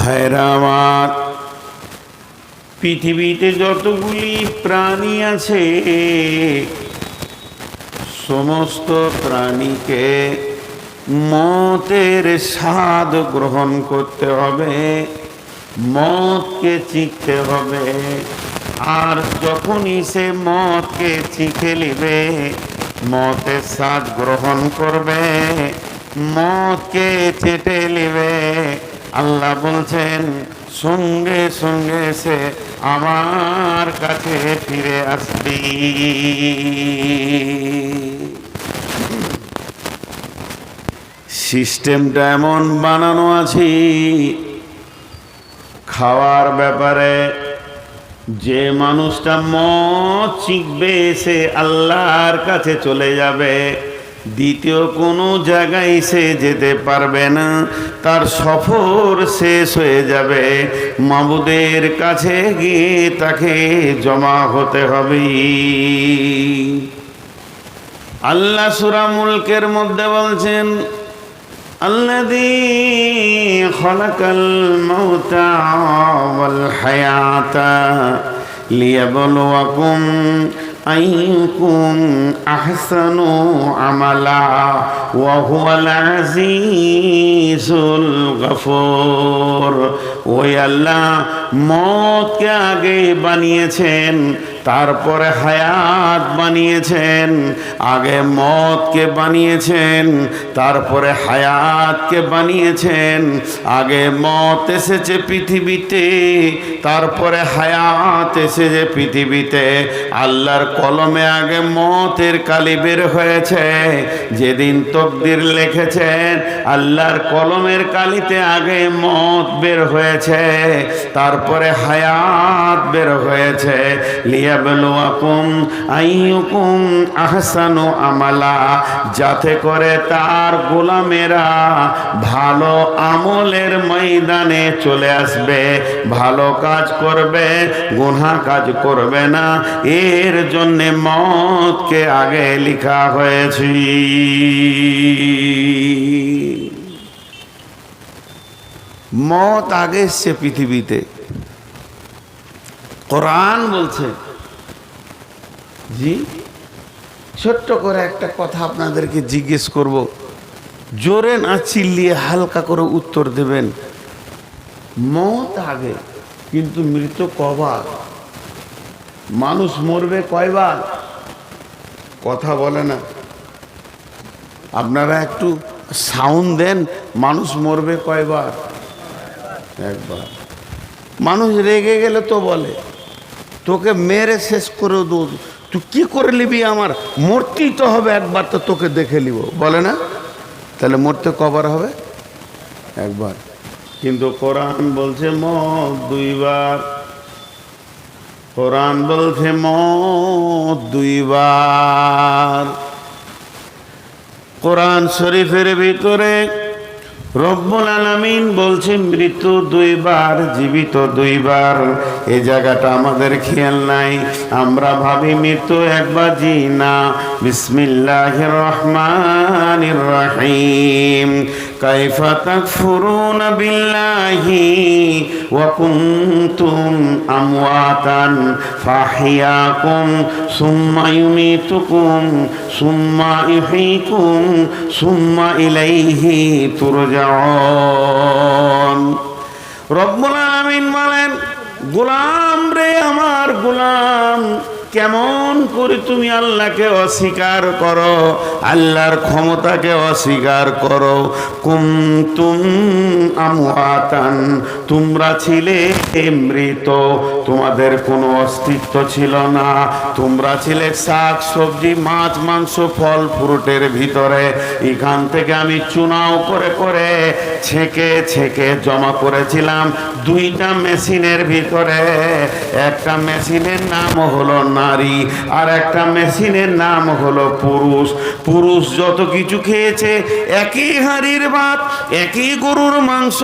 ভাইরা পৃথিবীতে যতগুলি প্রাণী আছে, সমস্ত প্রাণীকে মতের স্বাদ গ্রহণ করতে হবে মদকে চিখতে হবে। আর যখনই সে মদকে চিখে নিবে, মতের স্বাদ গ্রহণ করবে মদকে চেটে নিবে। আল্লাহ বলছেন, সঙ্গে সঙ্গে সে আমার কাছে ফিরে আসবি। সিস্টেমটা এমন বানানো আছে, খাওয়ার ব্যাপারে যে মানুষটা মদ চিকবে, সে আল্লাহর কাছে চলে যাবে। দ্বিতীয় কোনো জায়গায় সে যেতে পারবে না তার সফর শেষ হয়ে যাবে মাবুদের কাছে গিয়ে তাকে জমা হতে হবে আল্লাহ সুরা মুলকের মধ্যে বলছেন الذي خلق الموت والحياة ليبلوكم আইকুম আহসানু আমালা ওয়া হুয়াল আজিজুল গফুর। ওই মতকে আগে বানিয়েছেন তারপরে হায়াত বানিয়েছেন, আগে মতকে বানিয়েছেন, তারপরে হায়াতকে বানিয়েছেন, আগে মত এসেছে পৃথিবীতে, তারপরে হায়াত এসেছে পৃথিবীতে। আল্লাহর কলমে আগে মতের কালি বের হয়েছে, যেদিন তকদির লিখেছেন, আল্লাহর কলমের কালিতে আগে মত বের হয়েছে, তারপরে হায়াত বের হয়েছে। আইয়ুকুম আহসানু আমালা, যাতে করে তার গোলামেরা ভালো আমলের ময়দানে চলে আসবে, ভালো কাজ করবে, গুনাহ কাজ করবে না। এর জন্যে মতকে আগে লেখা হয়েছে। মত আগে এসছে পৃথিবীতে। কোরআন বলছে জি। ছোট্ট করে একটা কথা আপনাদেরকে জিজ্ঞেস করব। জোরে না চিল্লিয়ে হালকা করে উত্তর দেবেন। মত আগে, কিন্তু মৃত কবার? মানুষ মরবে কয়বার? কথা বলে না। আপনারা একটু সাউন্ড দেন, মানুষ মরবে কয়বার? একবার। মানুষ রেগে গেলে তো বলে, তোকে মেরে শেষ করে দেবো তুই কি করে নিবি আমার? মরতেই তো হবে, একবার তো তোকে দেখে নিব। বলে না? তাহলে মরতে কবার হবে? একবার। কিন্তু কোরআন বলছে মত দুইবার। কোরআন বলছে মত দুইবার। কোরআন শরীফের ভিতরে রব্বুল আলামিন বলছে মৃত্যু দুইবার, জীবিত দুইবার। এ জায়গাটা আমাদের খেয়াল নাই। আমরা ভাবি মৃত্যু একবার জি না বিসমিল্লাহির রহমান রহিম। كيف تكفرون بالله وكنتم أمواتا فأحياكم ثم يميتكم ثم يحييكم ثم إليه ترجعون রব্বুল আলামিন বলেন গোলাম রে আমার গোলাম কেমন করে তুমি আল্লাহকে অস্বীকার করো, আল্লাহর ক্ষমতাকে অস্বীকার করো? কুমতুম আমওয়াতান, তোমরা ছিলে মৃত, তোমাদের কোনো অস্তিত্ব ছিল না। তোমরা ছিলে শাক, সবজি, মাছ, মাংস, ফল, ফ্রুটের ভিতরে। এখান থেকে আমি চুনাও করে করে ছেঁকে ছেঁকে জমা করেছিলাম দুইটা মেশিনের ভিতরে। একটা মেশিনের নাম হলো নারী। আর একটা মেশিনের নাম হলো পুরুষ। পুরুষ যত কিছু খেয়েছে, একই হাড়ির ভাত, একই গরুর মাংস,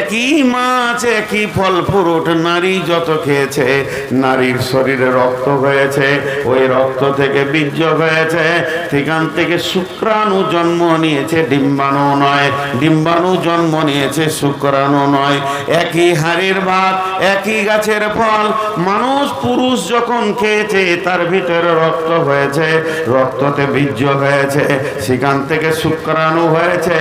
একই মাছ, একই ফল ফ্রুট, নারী যত খেয়েছে, নারীর শরীরে রক্ত হয়েছে, ওই রক্ত থেকে বীর্য হয়েছে। সেখান থেকে শুক্রাণু জন্ম নিয়েছে, ডিম্বাণু নয়। ডিম্বাণু জন্ম নিয়েছে, শুক্রাণু নয়। একই হাড়ির ভাত, একই গাছের ফল। মানুষ পুরুষ যখন খেয়েছে তার ভিতরে রক্ত হয়েছে, রক্ততে বীর্য হয়েছে, সেখান থেকে শুক্রাণু হয়েছে।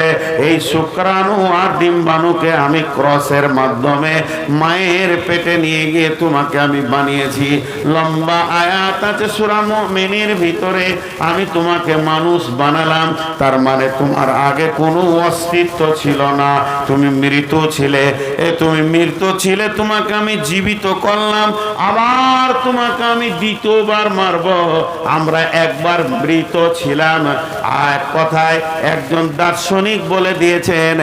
এই শুক্রাণু আর ডিম্বাণুকে আমি ক্রসের মাধ্যমে মায়ের পেটে নিয়ে গিয়ে তোমাকে আমি বানিয়েছি। লম্বা আয়াত আছে সুরাম মেনের ভিতরে, আমি তোমাকে মানুষ বানালাম, তার মানে তোমার আগে কোনো অস্তিত্ব ছিল না। তুমি মৃত ছিলে, এ তুমি মৃত ছিলে, তোমাকে আমি জীবিত করলাম, আবার তোমাকে আমি দ্বিতীয়বার মারব। আমরা একবার মৃত ছিলাম। আর কথায় একজন দার্শনিক বলে দিয়েছেন,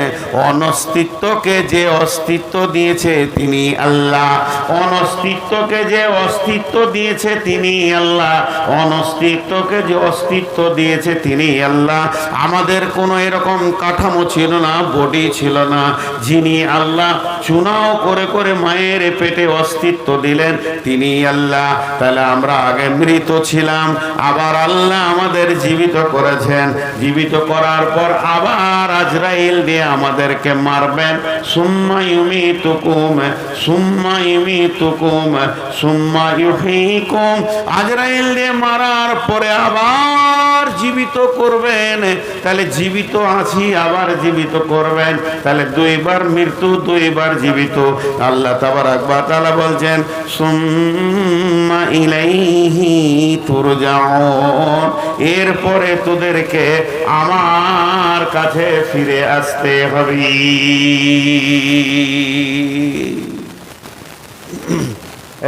অনস্তিত্বকে যে অস্তিত্ব দিয়েছে তিনি আল্লাহ। অনস্তিত্বকে যে অস্তিত্ব দিয়েছে তিনি আল্লাহ। অনস্তিত্বকে যে অস্তিত্ব দিয়েছে তিনি আল্লাহ। আমাদের কোনো এরকম কাঠামো ছিল না, বডি ছিল না। যিনি আল্লাহ, চুনাও করে করে মায়ের পেটে অস্তিত্ব দিলেন, তিনি আল্লাহ। তাহলে আমরা আগে মৃত ছিলাম, আবার আল্লাহ আমাদের জীবিত করেছেন। জীবিত করার পর আবার আজরাইল দিয়ে আমাদেরকে মারবেন। সুম্মা ইউমিতুকুম সুম্মা ইউমিতুকুম, সুম্মা ইউহীকুম। আজরাইল দিয়ে মারার পরে আবার জীবিত করবেন। তাহলে জীবিত আছি, আবার জীবিত করবেন। তাহলে দুইবার মৃত্যু, দুইবার জীবিত। আল্লাহ তাবারাক ওয়া তাআলা বলছেন, সুম্মা ইলাইহি তুরজাউন। এরপরে তোদেরকে আমার কাছে ফিরে আসতে হবে।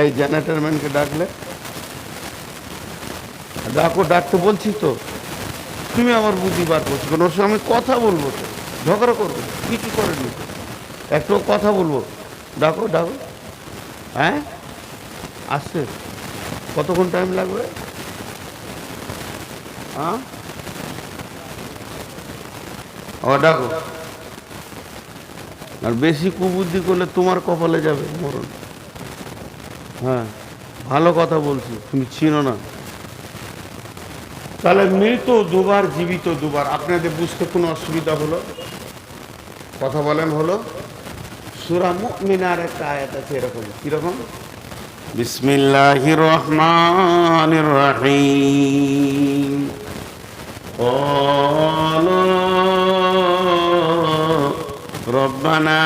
এই জেনারেটরম্যানকে ডাকলে? ডাকো, ডাকতে বলছি তো। তুমি আমার বুদ্ধি বার করছ কেন? ওর সঙ্গে আমি কথা বলব তো। ঝগড়া করব কিছু করেনি। একটু কথা বলব। ডাকো ডাকো। হ্যাঁ? আসছে? কতক্ষণ টাইম লাগবে? হ্যাঁ? ও, ডাকো। আর বেশি কুবুদ্ধি করলে তোমার কপালে যাবে মরণ। হ্যাঁ ভালো কথা বলছি, তুমি চিনো না। তাহলে মৃত দুবার, জীবিত দুবার, আপনাদের বুঝতে কোনো অসুবিধা হলো? কথা বলেন হলো? সুরা মুমিনার একটা আয়াত আছে এরকম, কীরকম? بسم الله الرحمن الرحيم قالوا ربنا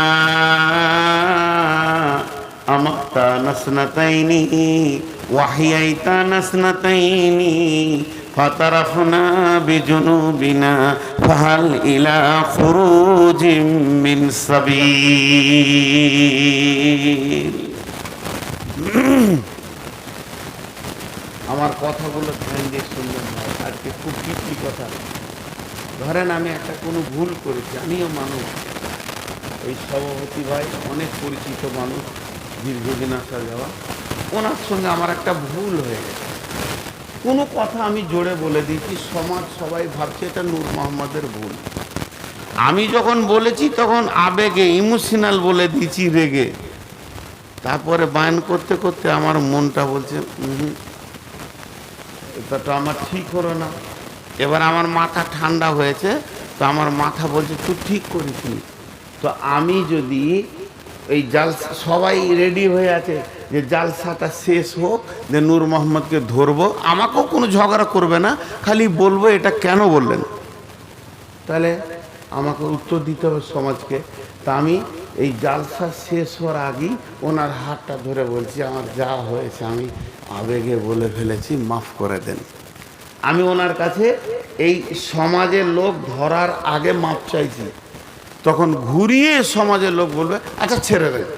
أمتنا اثنتين وحييتنا اثنتين فطرفنا بجنوبنا فهل إلى خروج من سبيل আমার কথাগুলো ধ্যান দিয়ে শুনবেন ভাই। আজকে খুব পিছলি কথা। ধরেন আমি একটা কোনো ভুল করেছি, আমিও মানুষ। এই সভাপতি ভাই অনেক পরিচিত মানুষ, দীর্ঘদিন আসা যাওয়া। ওনার সঙ্গে আমার একটা ভুল হয়ে গেছে। কোনো কথা আমি জোরে বলে দিয়েছি, সমাজ সবাই ভাবছে এটা নূর মোহাম্মদের ভুল। আমি যখন বলেছি তখন আবেগে, ইমোশনাল বলে দিয়েছি রেগে। তারপরে বায়ন করতে করতে আমার মনটা বলছে "উহুম, এটা তো আমার ঠিক হলো না। এবার আমার মাথা ঠান্ডা হয়েছে তো আমার মাথা বলছে তুই ঠিক করিসনি। তো আমি যদি এই জালসা সবাই রেডি হয়ে আছে যে জালসাটা শেষ হোক যে নূর মোহাম্মদকে ধরবো আমাকেও কোনো ঝগড়া করবে না খালি বলব এটা কেন বললেন? তাহলে আমাকে উত্তর দিতে হবে সমাজকে। তা আমি এই জালসা শেষ হওয়ার আগেই ওনার হাতটা ধরে বলছি, আমার যা হয়েছে আমি আবেগে বলে ফেলেছি, মাফ করে দেন। আমি ওনার কাছে এই সমাজের লোক ধরার আগে মাপ চাইছি। তখন ঘুরিয়ে সমাজের লোক বলবে আচ্ছা ছেড়ে দেন।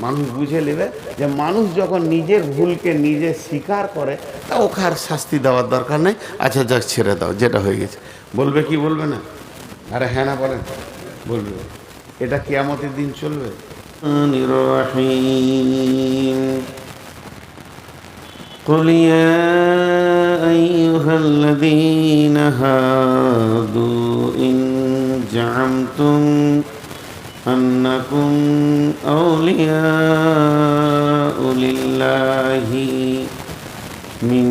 মানুষ বুঝে নেবে যে মানুষ যখন নিজের ভুলকে নিজে স্বীকার করে, তা ওকে আর শাস্তি দেওয়ার দরকার নেই। আচ্ছা যাক, ছেড়ে দাও, যেটা হয়ে গেছে। বলবে কি বলবে না? আরে হ্যাঁ না বলেন। বলবে। এটা কেয়ামতের দিন চলবে রহিম قل يا أيها الذين هادوا إن زعمتم أنكم أولياء لله من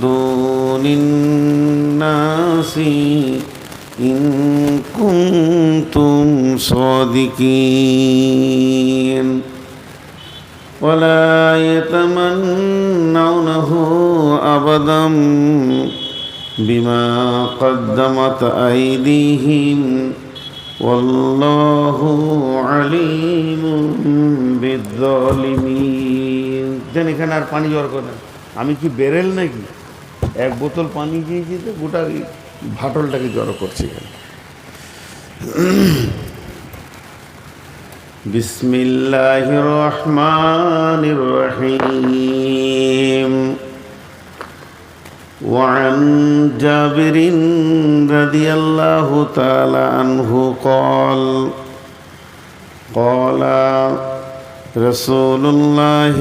دون الناس إن كنتم صادقين ولا يتمنونه أبدا بما قدمت أيديهم والله عليم بالظالمين জান এখানে আর পানি জোর করে আমি কি বেরেল নাকি এক বোতল পানি দিয়েছি তো গোটা এই ভাটলটাকে জড়ো করছি এখানে بسم الله الرحمن الرحيم وعن جابر رضي الله تعالى عنه قال قال رسول الله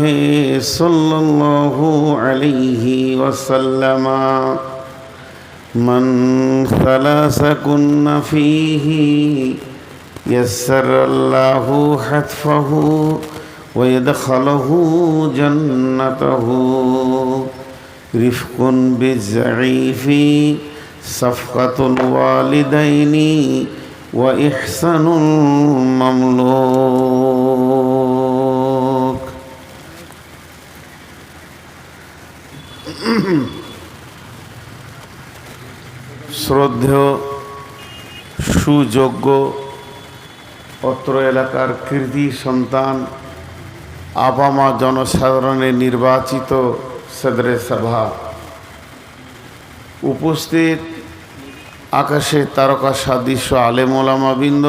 صلى الله عليه وسلم من ثلاث كن فيه يسر الله حتفه ويدخله جنته رفق بالزعيف صفقة الوالدين وإحسان المملوك শ্রদ্ধেয় সুযোগ্য অত্র এলাকার কৃতি সন্তান আবামা জনসাধারণের নির্বাচিত সদরে সভা। উপস্থিত আকাশে তারকা সাদৃশ্য আলেমোলামাবৃন্দ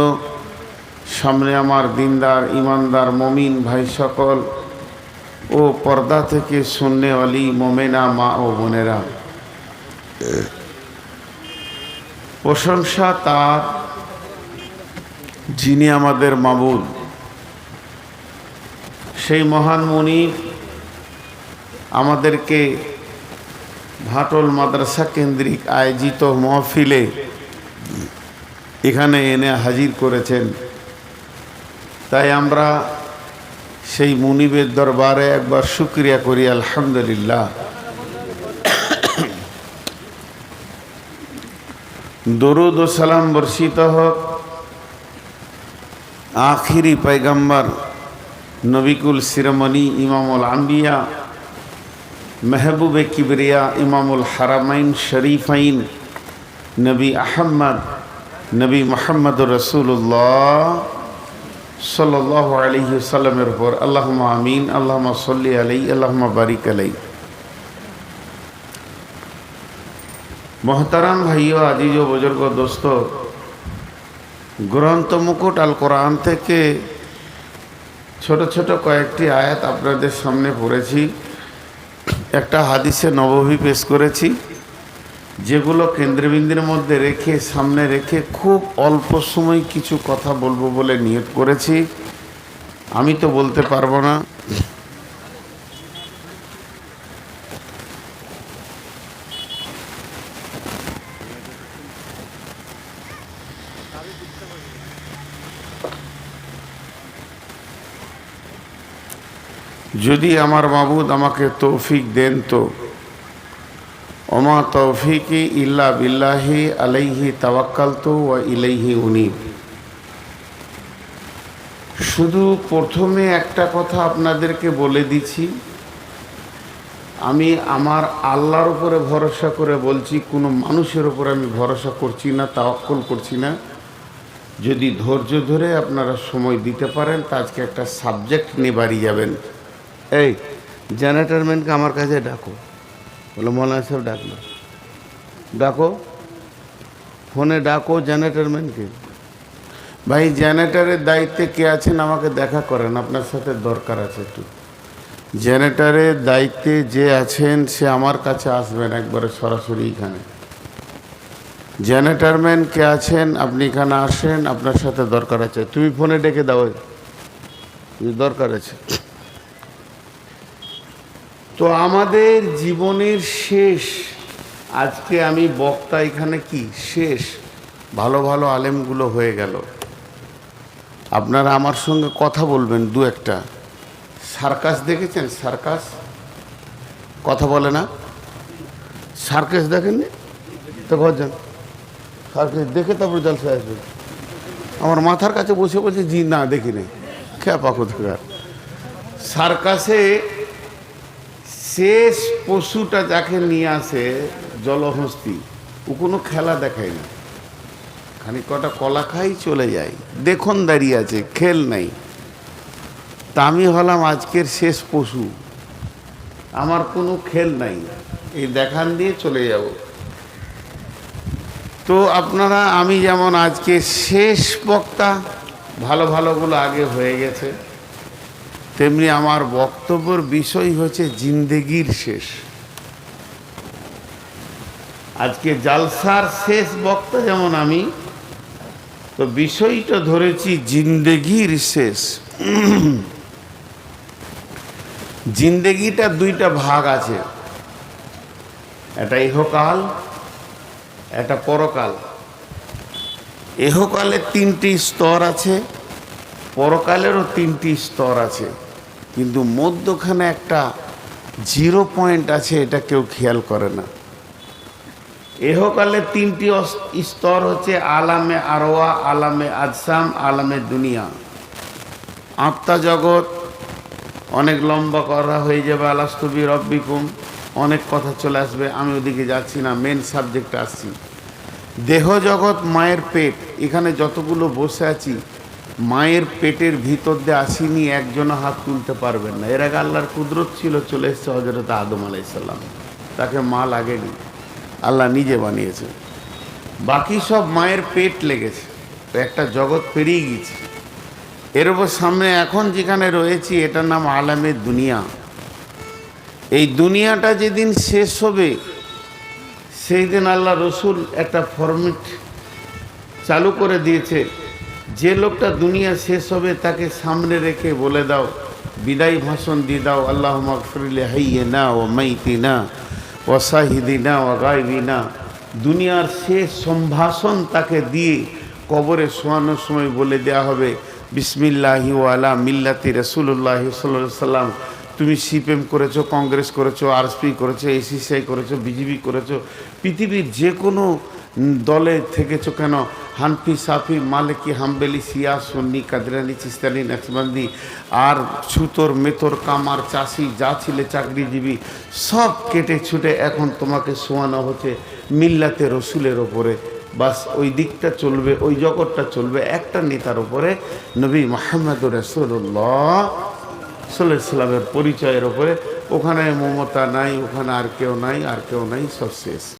সামনে আমার দিনদার, ইমানদার, মমিন ভাই সকল ও পর্দা থেকে শূন্য অলি মোমেনা মা ও বোনেরা। প্রশংসা তার, যিনি আমাদের মাবুদ। সেই মহান মুনি আমাদেরকে ভাটল মাদ্রাসা কেন্দ্রিক আয়োজিত মহফিলে এখানে এনে হাজির করেছেন। তাই আমরা সেই মুনিবের দরবারে একবার শুক্রিয়া করি, আলহামদুলিল্লাহ। দরুদ ও সালাম বর্ষিত হোক। আখিরি পৈগম্বর নবিকুল শিরোমণি ইমামুল আম্বিয়া, মেহবুবে কিবরিয়া ইমামুল হারামাইন শরীফাইন নবী আহম্মদ নবী মোহাম্মদ রসুল্লাহ সাল্লাহ আলহি সাল্লামের উপর। আল্লাহ আমিন আল্লাহ সল্লি আলাই আল্লাহ বারিক আলাই মহতারাম ভাইও আজিজ বুজুর্গ দোস্ত, গ্রন্থ মুকুট আল কোরআন থেকে ছোট ছোট কয়েকটি আয়াত আপনাদের সামনে পড়েছি। একটা হাদিসে নবভী পেশ করেছি, যেগুলো কেন্দ্রবিন্দুর মধ্যে রেখে, সামনে রেখে খুব অল্প সময় কিছু কথা বলব বলে নিয়োগ করেছি। আমি তো বলতে পারব না। যদি আমার মাবুদ আমাকে তৌফিক দেন তো, ওমা তৌফিকি ইল্লা বিল্লাহি আলাইহি তাওয়াক্কাল তো ও ইলাইহি উনি শুধু প্রথমে একটা কথা আপনাদেরকে বলে দিচ্ছি। আমি আমার আল্লাহর উপরে ভরসা করে বলছি, কোনো মানুষের উপরে আমি ভরসা করছি না, তাওয়াক্কল করছি না। যদি ধৈর্য ধরে আপনারা সময় দিতে পারেন, তা আজকে একটা সাবজেক্ট নিয়ে বাড়ি যাবেন। এই জেনারেটরম্যানকে আমার কাছে ডাকো। বলো, মৌলানা সাহেব ডাকলো। ডাকো। ফোনে ডাকো জেনারেটরম্যানকে ভাই জেনারেটারের দায়িত্বে কে আছেন আমাকে দেখা করেন, আপনার সাথে দরকার আছে একটু। জেনারেটারের দায়িত্বে যে আছেন, সে আমার কাছে আসবেন একবারে সরাসরি এখানে। জেনারেটারম্যান কে আছেন, আপনি এখানে আসেন, আপনার সাথে দরকার আছে। তুমি ফোনে ডেকে দাও দরকার আছে। তো আমাদের জীবনের শেষ, আজকে আমি বক্তা এখানে কি? শেষ। ভালো ভালো আলেমগুলো হয়ে গেল। আপনারা আমার সঙ্গে কথা বলবেন দু একটা। সার্কাস দেখেছেন? সার্কাস? কথা বলে না? সার্কাস দেখেননি? তো ঘর যান। সার্কাস দেখে তারপর জলসা আসবে। আমার মাথার কাছে বসে বলছে জি না দেখি নেই। খেপা কোথাকার সার্কাসে শেষ পশুটা যাকে নিয়ে আসে জলহস্তি, ও কোনো খেলা দেখায় না। খানিক কটা কলা খাই চলে যায়। দেখুন দাঁড়িয়ে আছে, খেল নাই। তা আমি হলাম আজকের শেষ পশু। আমার কোনো খেল নাই। এই দেখান দিয়ে চলে যাব। তো আপনারা, আমি যেমন আজকে শেষ বক্তা, ভালো ভালোগুলো আগে হয়ে গেছে। তেমনি আমার বক্তব্যর বিষয় হচ্ছে জিন্দেগির শেষ। আজকে জালসার শেষ বক্তা যেমন আমি, তো বিষয়টা ধরেছি জিন্দেগির শেষ। জিন্দেগিটা দুইটা ভাগ আছে। একটা ইহকাল একটা পরকাল। ইহকালে তিনটি স্তর আছে, পরকালেরও তিনটি স্তর আছে, কিন্তু মধ্যখানে একটা জিরো পয়েন্ট আছে, এটা কেউ খেয়াল করে না। এহকালে তিনটি স্তর হচ্ছে আলামে আরোয়া আলামে আজসাম, আলামে দুনিয়া। আত্মা জগৎ, অনেক লম্বা করা হয়ে যাবে আলাস্তবি রব্বিকুম অনেক কথা চলে আসবে, আমি ওদিকে যাচ্ছি না মেন সাবজেক্টে আসছি। দেহ জগৎ, মায়ের পেট, এখানে যতগুলো বসে আছি, মায়ের পেটের ভিতর দিয়ে আসিনি, একজনও হাত তুলতে পারবেন না। এর আগে আল্লাহর কুদরত ছিল, চলে এসছে হজরত আদম আলাইসাল্লাম তাকে মা লাগেনি, আল্লাহ নিজে বানিয়েছে। বাকি সব মায়ের পেট লেগেছে একটা জগৎ পেরিয়ে গেছে এর উপর সামনে এখন যেখানে রয়েছি, এটার নাম আলামের দুনিয়া। এই দুনিয়াটা যেদিন শেষ হবে সেই দিন আল্লাহ রসুল একটা ফরমেট চালু করে দিয়েছে। যে লোকটা দুনিয়া শেষ হবে, তাকে সামনে রেখে বলে দাও, বিদায় ভাষণ দিয়ে দাও আল্লাহ মকফরুল হাইয়ে না ও মাইতি না ও সাহিদি না ও গাইবি না দুনিয়ার শেষ সম্ভাষণ তাকে দিয়ে কবরে শোয়ানোর সময় বলে দেয়া হবে, বিসমিল্লাহি ওয়ালা মিল্লাতি রসুল্লাহ সাল্লাম তুমি সিপিএম করেছ, কংগ্রেস করেছ, আরএসপি করেছ, এসিসিআই করেছ, বিজেপি করেছ, পৃথিবীর যে কোনো দলে থেকেছো কেন? হানফি, সাফি, মালিকি, হাম্বেলি সিয়া সন্নি, কাদরানি, চিস্তানি, নাকসবান্দি, আর সুতোর মেতর কামার, চাষি, যা ছিলে চাকরিজীবী, সব কেটে ছুটে এখন তোমাকে শোয়ানো হচ্ছে মিল্লাতে রসুলের ওপরে। বাস ওই দিকটা চলবে, ওই জগৎটা চলবে একটা নেতার ওপরে, নবী মোহাম্মদ রসুল্লাহ সাল্লামের পরিচয়ের ওপরে ওখানে মমতা নাই, ওখানে আর কেউ নাই, আর কেউ নাই, সব শেষ।